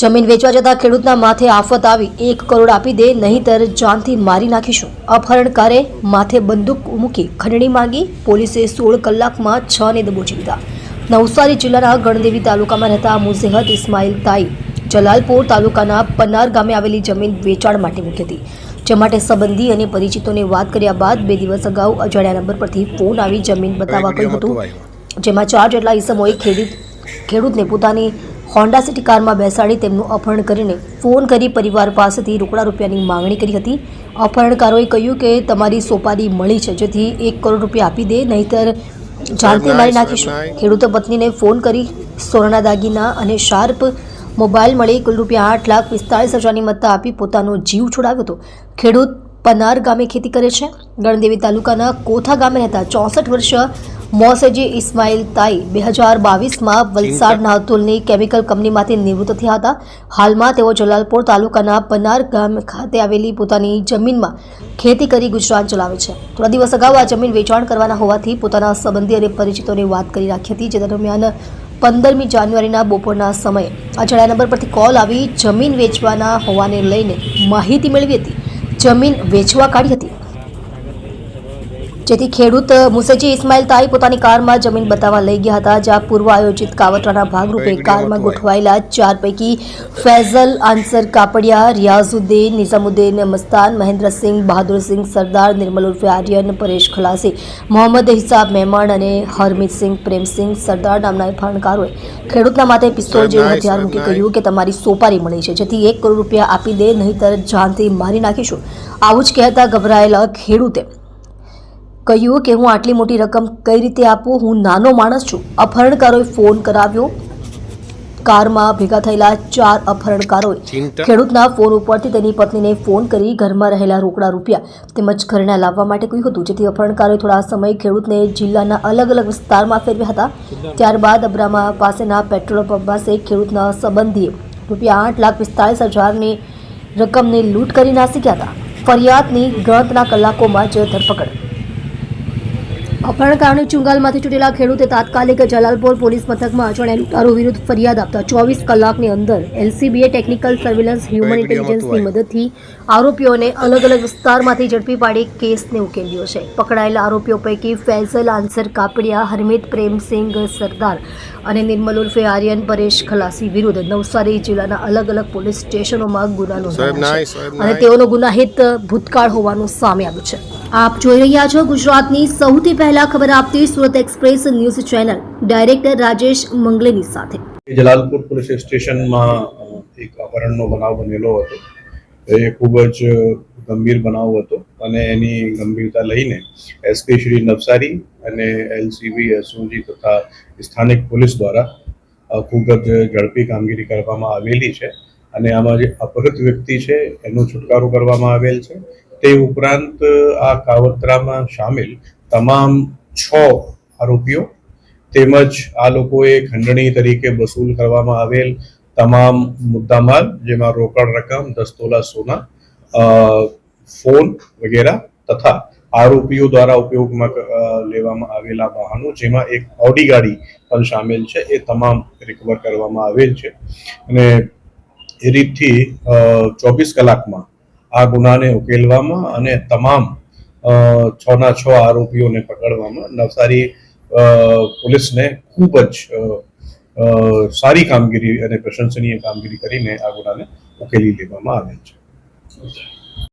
જમીન વેચવા જતા ખેડૂતના માથે આફત આવી. એક કરોડ આપી દે નહીંતર જાનથી મારી નાખીશું. અપહરણકારે માથે બંદૂક મૂકી ખંડણી માંગી. પોલીસે સોળ કલાકમાં છ ને દબોચી લીધા નવસારી જિલ્લાના ગણદેવી તાલુકામાં રહેતા મુઝેહદ ઇસ્માઇલ તાઈ જલાલપોર તાલુકાના પન્નાર ગામે આવેલી જમીન વેચાણ માટે મૂકી હતી. જે માટે સંબંધી અને પરિચિતોને વાત કર્યા બાદ બે દિવસ અગાઉ અજાણ્યા નંબર પરથી ફોન આવી જમીન બતાવવા કહ્યું હતું. જેમાં ચાર જેટલા ઈસમોએ ખેડૂત ખેડૂતને પોતાની હોન્ડા સિટી કારમાં બેસાડી તેમનું અપહરણ કરીને ફોન કરી પરિવાર પાસેથી રોકડા રૂપિયાની માંગણી કરી હતી. અપહરણકારોએ કહ્યું કે તમારી સોપારી મળી છે જેથી એક કરોડ રૂપિયા આપી દે નહીતર જાનથી મારી નાખીશું. ખેડૂતો પત્નીને ફોન કરી સોનાના દાગીના અને શાર્પ મોબાઈલ મળી કુલ રૂપિયા આઠ લાખ પિસ્તાળીસ હજારની મત્તા આપી પોતાનો જીવ છોડાવ્યો હતો. ખેડૂત પનાર ગામે ખેતી કરે છે. ગણદેવી તાલુકાના કોથા ગામે રહેતા ચોસઠ વર્ષ મોસેજી ઇસ્માઇલ તાઈ બે હજાર બાવીસમાં વલસાડ નાતુલની કેમિકલ કંપનીમાંથી નિવૃત્ત થયા હતા. હાલમાં તેઓ જલાલપોર તાલુકાના પનાર ગામ ખાતે આવેલી પોતાની જમીનમાં ખેતી કરી ગુજરાત ચલાવે છે. થોડા દિવસ અગાઉ આ જમીન વેચાણ કરવાના હોવાથી પોતાના સંબંધી અને પરિચિતોને વાત કરી રાખી હતી જે દરમિયાન પંદરમી જાન્યુઆરીના બપોરના સમયે અજાણ્યા નંબર પરથી કોલ આવી જમીન વેચવાના હોવાને લઈને માહિતી મેળવી હતી. જમીન વેચવા કાઢી હતી. જેથી ખેડૂત મુસેજી ઇસ્માઇલ તાઈ પોતાની કારમાં જમીન બતાવવા લઈ ગયા હતા જ્યાં પૂર્વ આયોજિત કાવતરાના ભાગરૂપે કારમાં ગોઠવાયેલા ચાર પૈકી ફૈઝલ આન્સર કાપડિયા રિયાઝુદ્દીન નિઝામુદ્દીન મસ્તાન મહેન્દ્રસિંહ બહાદુરસિંહ સરદાર નિર્મલ ઉર્ફે આર્યન પરેશ ખલાસી મોહમ્મદ હિસાબ મહેમાન અને હરમિતસિંહ પ્રેમસિંહ સરદાર નામના ફણકારોએ ખેડૂતના માથે પિસ્તોલ જેવું હથિયાર મૂકી કહ્યું કે તમારી સોપારી મળી છે જેથી એક કરોડ રૂપિયા આપી દે નહીંતર જાનથી મારી નાખીશું. આવું જ કહેતા ગભરાયેલા ખેડૂતે કહ્યું કે હું આટલી મોટી રકમ કઈ રીતે આપું? હું નાનો માણસ છું. અપહરણકારોએ ફોન કરાવ્યો. કારમાં ભેગા થયેલા ચાર અપહરણકારોએ ખેડૂતના ફોન ઉપરથી તેની પત્નીને ફોન કરી ઘરમાં રહેલા રોકડા રૂપિયા તેમજ ઘરના લાવવા માટે કહ્યું હતું. જેથી અપહરણકારોએ થોડા સમય ખેડૂતને જિલ્લાના અલગ અલગ વિસ્તારમાં ફેરવ્યા હતા. ત્યારબાદ અબ્રામા પાસેના પેટ્રોલ પંપ પાસે ખેડૂતના સંબંધીએ રૂપિયા આઠ લાખ પિસ્તાળીસ હજારની રકમને લૂંટ કરી નાસી ગયા હતા. ફરિયાદની ગણતના કલાકોમાં જ ધરપકડ અપહરણકારોની ચુંગાલમાંથી છૂટેલા ખેડૂતે તાત્કાલિક જલાલપોર પોલીસ મથકમાં અજાણ્યા લૂંટારો વિરુદ્ધ ફરિયાદ આપતા ચોવીસ કલાકની અંદર એલસીબીએ ટેકનિકલ સર્વેલન્સ હ્યુમન ઇન્ટેલિજન્સની મદદથી આરોપીઓને અલગ અલગ વિસ્તારમાંથી ઝડપી પાડી કેસને ઉકેલ્યો છે. પકડાયેલા આરોપીઓ પૈકી ફૈઝલ આન્સર કાપડિયા હરમિત પ્રેમસિંહ સરદાર અને નિર્મલ ઉર્ફે આર્યન પરેશ ખલાસી વિરુદ્ધ નવસારી જિલ્લાના અલગ અલગ પોલીસ સ્ટેશનોમાં ગુના નોંધાયો છે. અને તેઓનો ગુનાહિત ભૂતકાળ હોવાનું સામે આવ્યું છે. આપ જોઈ રહ્યા છો ગુજરાતની સૌથી પહેલા ખબર આપતી Surat express news channel. Director Rajesh Mangleni સાથે. જલાલપુર પોલીસ સ્ટેશનમાં એક અપહરણનો બનાવ બનેલો હતો. એ ખૂબ જ ગંભીર બનાવ હતો અને એની ગંભીરતા લઈને એસપી શ્રી નવસારી અને એલસીબી, એસઓજી તથા સ્થાનિક પોલીસ દ્વારા ખૂબ જ ઝડપી કામગીરી કરવામાં આવેલી છે અને આમાં જે અપહૃત વ્યક્તિ છે, એનો છુટકારો કરવામાં આવેલ છે. તે ઉપરાંત, આ કાવતરામાં સામેલ તમામ છ આરોપીઓ તેમજ આ લોકોએ ખંડણી તરીકે વસૂલ કરવામાં આવેલ તમામ મુદ્દામાલ, જેમાં રોકડ રકમ દસ તોલા સોના ફોન વગેરે તથા આરોપીઓ દ્વારા ઉપયોગમાં લેવામાં આવેલા વાહનો, જેમાં એક ઓડી ગાડી પણ સામેલ છે, એ તમામ રિકવર કરવામાં આવેલ છે. અને એ રીતથી ચોવીસ કલાકમાં આ ગુનાને ઉકેલવામાં અને તમામ છ ના છ આરોપીઓને પકડવામાં નવસારી પોલીસને ખૂબ જ સારી કામગીરી અને પ્રશંસનીય કામગીરી કરીને આ ગુનાને ઉકેલી લેવામાં આવેલ છે.